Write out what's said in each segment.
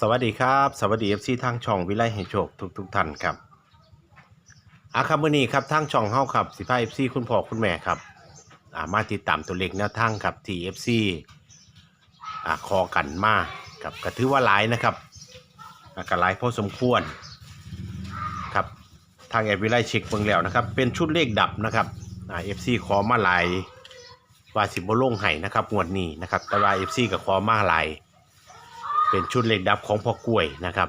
สวัสดีครับ สวัสดีเอฟซีทางช่องวิไลแห่งโชคทุกทุกท่านครับอาครับมื้อนีครับทางช่องเฮาครับสิพาเอฟซีคุณพ่อคุณแม่ครับอ่ามาติดตามตัวเลขแนวทางครับทีเอฟซีอ่าคอกันมาครับก็ถือว่าหลายนะครับอ่าก็หลายพอสมควรครับทางแอดวิไลเช็คเบิ่งแล้วนะครับเป็นชุดเลขดับนะครับอ่าเอฟซีขอมาหลายว่าสิบ่ลงให้นะครับงวดนี้นะครับแต่ว่าเอฟซีก็ขอมาหลาย เป็นชุดเหล็กดับของพ่อกล้วยนะครับ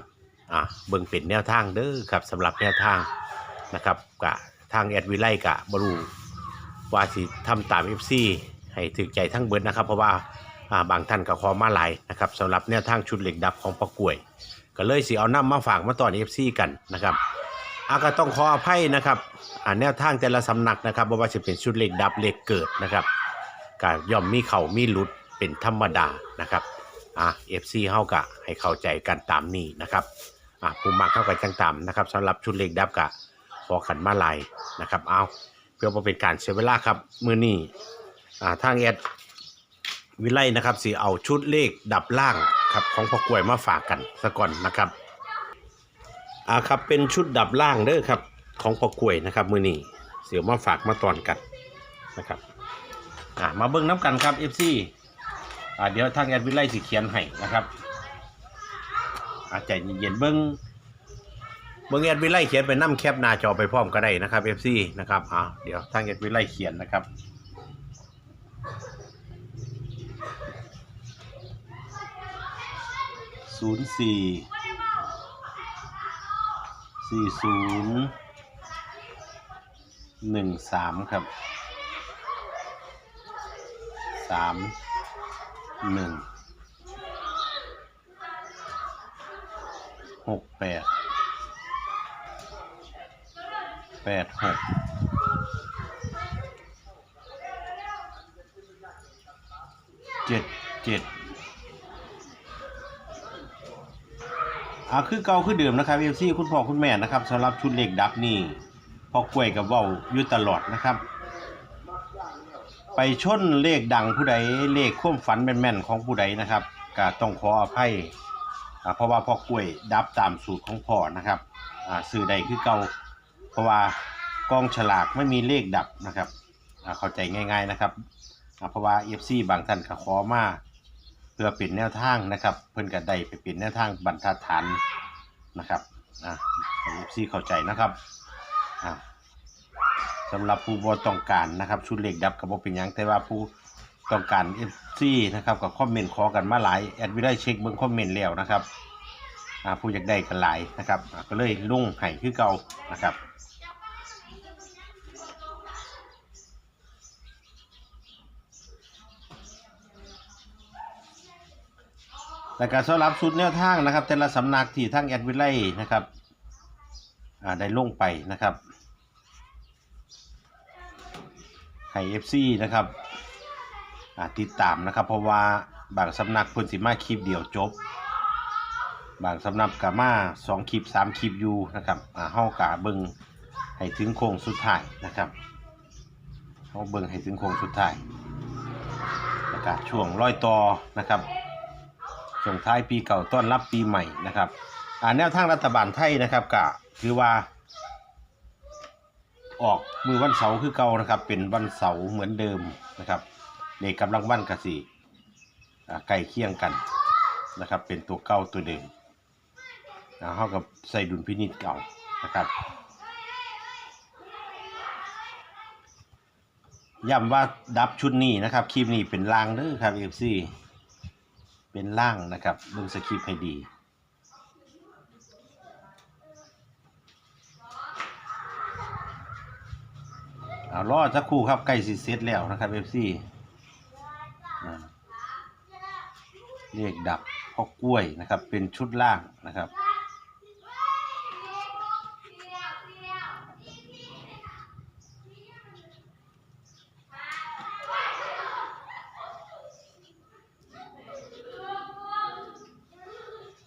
อ่าเบิ่งเป็นแนวทางเด้อครับสำหรับแนวทางนะครับกะทางแอดวิไลกะบรูว่าสิทำตาม FC ให้ถึกใจทั้งเบิดนะครับ เพราะว่าอ่าบางท่านก็ขอมาหลายนะครับสำหรับแนวทางชุดเหล็กดับของพ่อกล้วย ก็เลยสิเอาน้ำมาฝากมาตอน FC กันนะครับอาก็ต้องขออภัยนะครับอ่าแนวทางแต่ละสำนักนะครับบ่ว่าจะเป็นชุดเหล็กดับเหล็กเกิดนะครับก็ย่อมมีเข่ามีหลุดเป็นธรรมดานะครับ อะ FC เฮากะให้เข้าใจกันตามนี้นะครับอะผู้มักเข้ากันจังตามนะครับสำหรับชุดเลขดับกะขอขันมาลายนะครับ เอาเพื่อบ่เป็นการเสียเวลาครับมื้อนี้อ่าทางแอดวิไลนะครับสิเอาชุดเลขดับล่างครับของพ่อกล้วยมาฝากกันซะก่อนนะครับอ่าครับเป็นชุดดับล่างเด้อครับของพ่อกล้วยนะครับ มือนี้เสียวมาฝากมาตอนกันนะครับอ่ามาเบิ่งน้ำกันครับ FC อ่า เดี๋ยวทางแอดวิไลสิเขียนให้นะครับอาใจเย็นๆเบิ้งเบิ้งแอดวิไลเขียนไปนั่แคปหน้าจอไปพร้อมก็ได้นะครับ FC นะครับอ่าเดี๋ยวทางแอดวิไลเขียนนะครับศูนย์สี่สี่ศูนย์หนึ่งสามครับสาม หนึ่งหกแปดแปดหกเจ็ดเจ็ดอ่าคือเก่าคือเดิมนะครับเอฟซีคุณพ่อคุณแม่นะครับสำหรับชุดเหล็กดับนี่พอกล้วยกับเว้าอยู่ตลอดนะครับ ไปชนเลขดังผู้ใดเลขความฝันแม่นๆของผู้ใดนะครับก็ต้องขออภัยอ่าเพราะว่าพ่อกล้วยดับตามสูตรของพ่อนะครับอ่าซื้อใดคือเก่าเพราะว่ากองฉลากไม่มีเลขดับนะครับอ่าเข้าใจง่าย ๆนะครับอ่าเพราะว่า FC บางท่านก็ขอมาเพื่อเป็นแนวทางนะครับ เพิ่อนก็ได้ไปเป็นแนวทางบรรทัดฐานนะครับอ่าให้ FC เข้าใจนะครับอ่า สำหรับผู้บ่ต้องการนะครับ ชุดเหล็กดับกับบ่เป็นหยังแต่ว่าผู้ต้องการ FC นะครับก็คอมเมนต์ขอกันมาหลายแอดวิได้เช็คเบิ่งคอมเมนต์แล้วนะครับอ่าผู้อยากได้กันหลายนะครับอ่าก็เลยลุ่งให้คือเก่านะครับและการสำหรับชุดแนวทางนะครับ แต่ละสำนักที่ทั้งแอดวิไลนะครับอ่าได้ลงไปนะครับ ให้ FC นะครับอ่าติดตามนะครับ เพราะว่าบางสำนักเพิ่นสิมาคลิปเดียวจบ บางสำนักก็มาสองคลิปสามคลิปอยู่นะครับอ่าเฮากะเบิงให้ถึงโค้งสุดท้ายนะครับเฮาเบิงให้ถึงโค้งสุดท้ายแล้วก็ช่วงร้อยต่อนะครับส่งท้ายปีเก่าต้อนรับปีใหม่นะครับอ่าแนวทางรัฐบาลไทยนะครับก็ถือว่า ออกมือวันเสาร์คือเก่านะครับ เป็นวันเสาร์เหมือนเดิมนะครับเลขกำลังวันกสิใกล้เคียงกันนะครับ เป็นตัวเก่าตัวเดิมอ่าเท่ากับใส่ดุลพินิจเก่านะครับย้ำว่าดับชุดนี้นะครับคลิปนี้เป็นล่างเด้อครับเอฟซีเป็นล่างนะครับเบิ่งสคริปให้ดี เอารอสักครู่ครับใกล้สิเสร็จแล้วนะครับเอฟซีเรียกดับพ่อกล้วยนะครับ เป็นชุดล่างนะครับ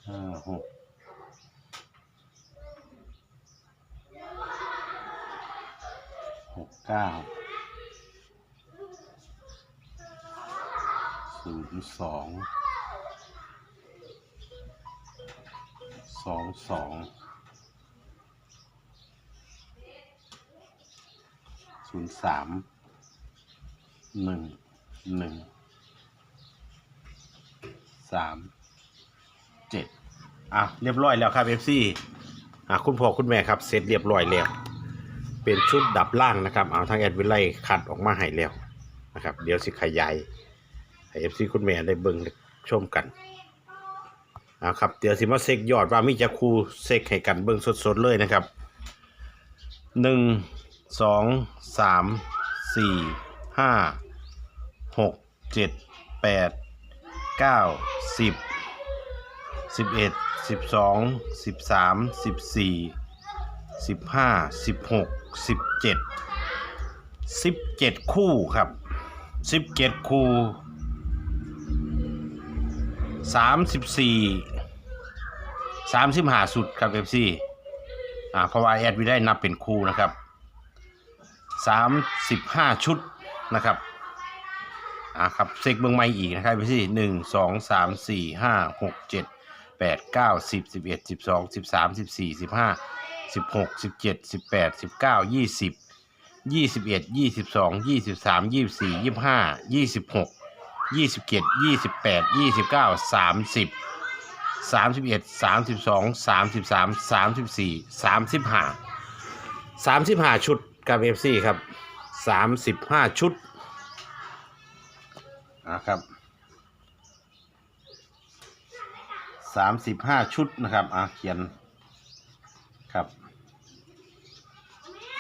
ห้าหกหก เก้าศูนย์สองสองสองศูนย์สามหนึ่งหนึ่งสามเจ็ดอะ เรียบร้อยแล้วครับเอฟซีอะ คุณพ่อคุณแม่ครับ เสร็จเรียบร้อยแล้ว เป็นชุดดับล่างนะครับ เอาทางแอดวิไลคัดออกมาให้แล้วนะครับ เดี๋ยวสิขยายให้เอฟซีคุณแม่ได้เบิ่งชมกันเอาครับเดี๋ยวสิมาเซ็กยอดว่ามีจะคูเซ็กให้กันเบิ่งสดๆเลยนะครับหนึ่งสองสามสี่ห้าหกเจ็ดแปดเก้าสิบสิบเอ็ดสิบสองสิบสามสิบสี่ สิบห้าสิบหกสิบเจ็ดสิบเจ็ดคู่ครับสิบเจ็ดคู่สามสิบสี่สามสิบห้าสุดครับเอฟซีอ่าเพราะว่าแอดวิได้นับเป็นคู่นะครับสามสิบห้าชุดนะครับอ่าครับเซ็กเบิ้งไม่อีกนะครับเอฟซีหนึ่งสองสามสี่ห้าหกเจ็ดแปดเก้าสิบสิบเอ็ดสิบสองสิบสามสิบสี่สิบห้า สิบหกสิบเจ็ดสิบแปดสิบเก้ายี่สิบยี่สิบเอ็ดยี่สิบสองยี่สิบสามยี่สิบสี่ยี่สิบห้ายี่สิบหกยี่สิบเจ็ดยี่สิบแปดยี่สิบเก้าสามสิบสามสิบเอ็ดสามสิบสองสามสิบสามสามสิบสี่สามสิบห้าสามสิบห้าชุดกับเอฟซีครับสามสิบห้าชุดนะครับสามสิบห้าชุดนะครับอะเขียน ครับ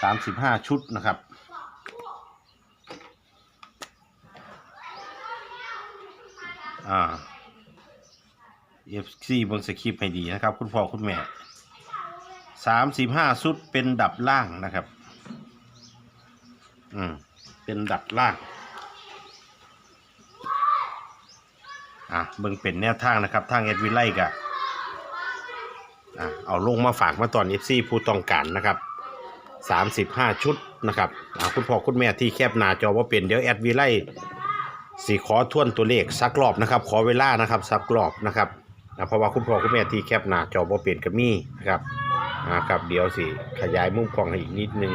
สามสิบห้าชุดนะครับ อ่าเอฟซีเบิ่งสคริปต์ให้ดีนะครับ คุณพ่อคุณแม่สามสิบห้าชุดเป็นดับล่างนะครับ อืม เป็นดับล่าง อะเบิ่งเป็นแนวทางนะครับ ทางเอ็ดวิไลกะ อะเอาลงมาฝากมาตอน FC ผู้ต้องการนะครับ35ชุดนะครับอ่าคุณพ่อคุณแม่ที่แคบหน้าจอว่าเป็นเดี๋ยวแอดวีไลสีขอทวนตัวเลขสักรอบนะครับ ขอเวลานะครับสักรอบนะครับเพราะว่าคุณพ่อคุณแม่ที่แคบหน้าจอว่าเป็นก็มีนะครับอ่าครับเดี๋ยวสิขยายมุมกล้องให้อีกนิดนึง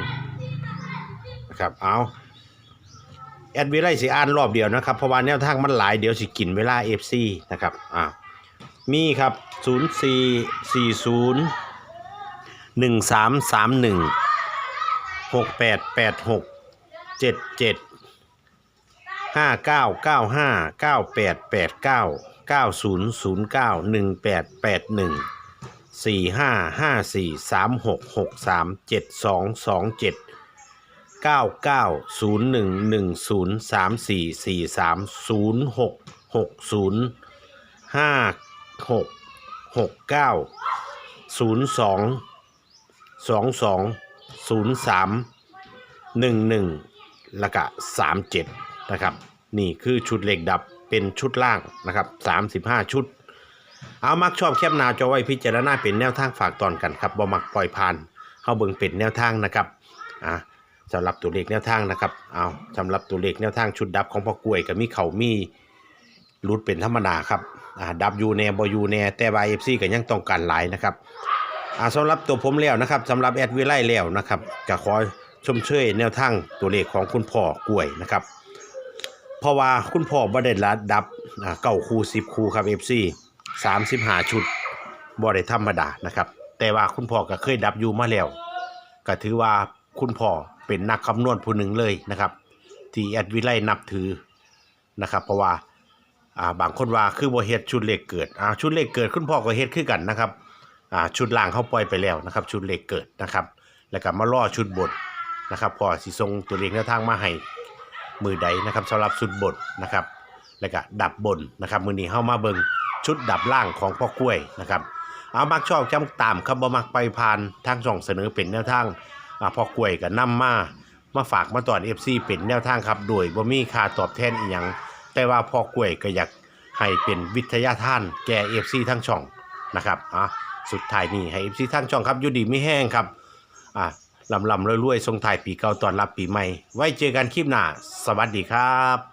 นะครับเอาแอดวีไลสิอ่านรอบเดียวนะครับเพราะว่าแนวทางมันหลายเดี๋ยวสิกินเวลา FC นะครับอ่า มีครับ 0 4 4 0 1 3 3 1 6 หกหกเก้าศูนย์สองสองสองศูนย์สามหนึ่งหนึ่งล้วก็สามเจ็ดนะครับ นี่คือชุดเหล็กดับเป็นชุดล่างนะครับสามสิบห้าชุด เอามักชอบแคบนาจอไว้พิจารณาเป็นแนวทางฝากตอนกันครับบ่มักปล่อยผ่านเข้าเบิ่งเป็นแนวทางนะครับอ่าสำหรับตัวเลขแนวทางนะครับ เอาสำหรับตัวเลขแนวทางชุดดับของพ่อกล้วยก็มีเขามีรุดเป็นธรรมดาครับ อ่าดับยูแน่บอยูแน่แต่บายเอฟซีก็ยังต้องการหลายนะครับอ่าสำหรับตัวผมแล้วนะครับสำหรับแอดวิไลแล้วนะครับก็ขอชมเชยแนวทางตัวเลขของคุณพ่อกล้วยนะครับเพราะว่าคุณพ่อบ่ได้ละดับเก้าคูสิบคูครับเอฟซีสามสิบห้าชุดบ่ได้ธรรมดานะครับ แต่ว่าคุณพ่อก็เคยดับอยูมาแล้วก็ถือว่าคุณพ่อเป็นนักคำนวณผู้หนึ่งเลยนะครับ ที่แอดวิไลนับถือนะครับ เพราะว่า อ่าบางคนว่าคือบ่เฮ็ดชุดเลขเกิดอ่าชุดเลขเกิดคุณพ่อก็เฮ็ดคือกันนะครับอ่าชุดล่างเขาปล่อยไปแล้วนะครับ ชุดเลขเกิดนะครับ แล้วก็มาล่อชุดบทนะครับพอสิส่งตัวเลขแนวทางมาให้มือใดนะครับสำหรับชุดบทนะครับ แล้วก็ดับบนนะครับ มือนี้เฮามาเบิงชุดดับล่างของพ่อกล้วยนะครับเอามักชอบจำตามครับบ่มักไปผ่านทางช่องเสนอเป็นแนวทางอ่าพ่อกล้วยก็นำมามาฝากมาตอน FC เป็นแนวทางครับโดยบ่มีค่าตอบแทนอีหยัง แต่ว่าพ่อกล้วยก็อยากให้เป็นวิทยาทานแก่เอฟซีทั้งช่องนะครับอะสุดท้ายนี่ให้เอฟซีทั้งช่องครับอยู่ดีไม่แห้งครับอะลำลำรวยๆทรงถ่ายปีเก่าตอนรับปีใหม่ ไว้เจอกันคลิปหน้า สวัสดีครับ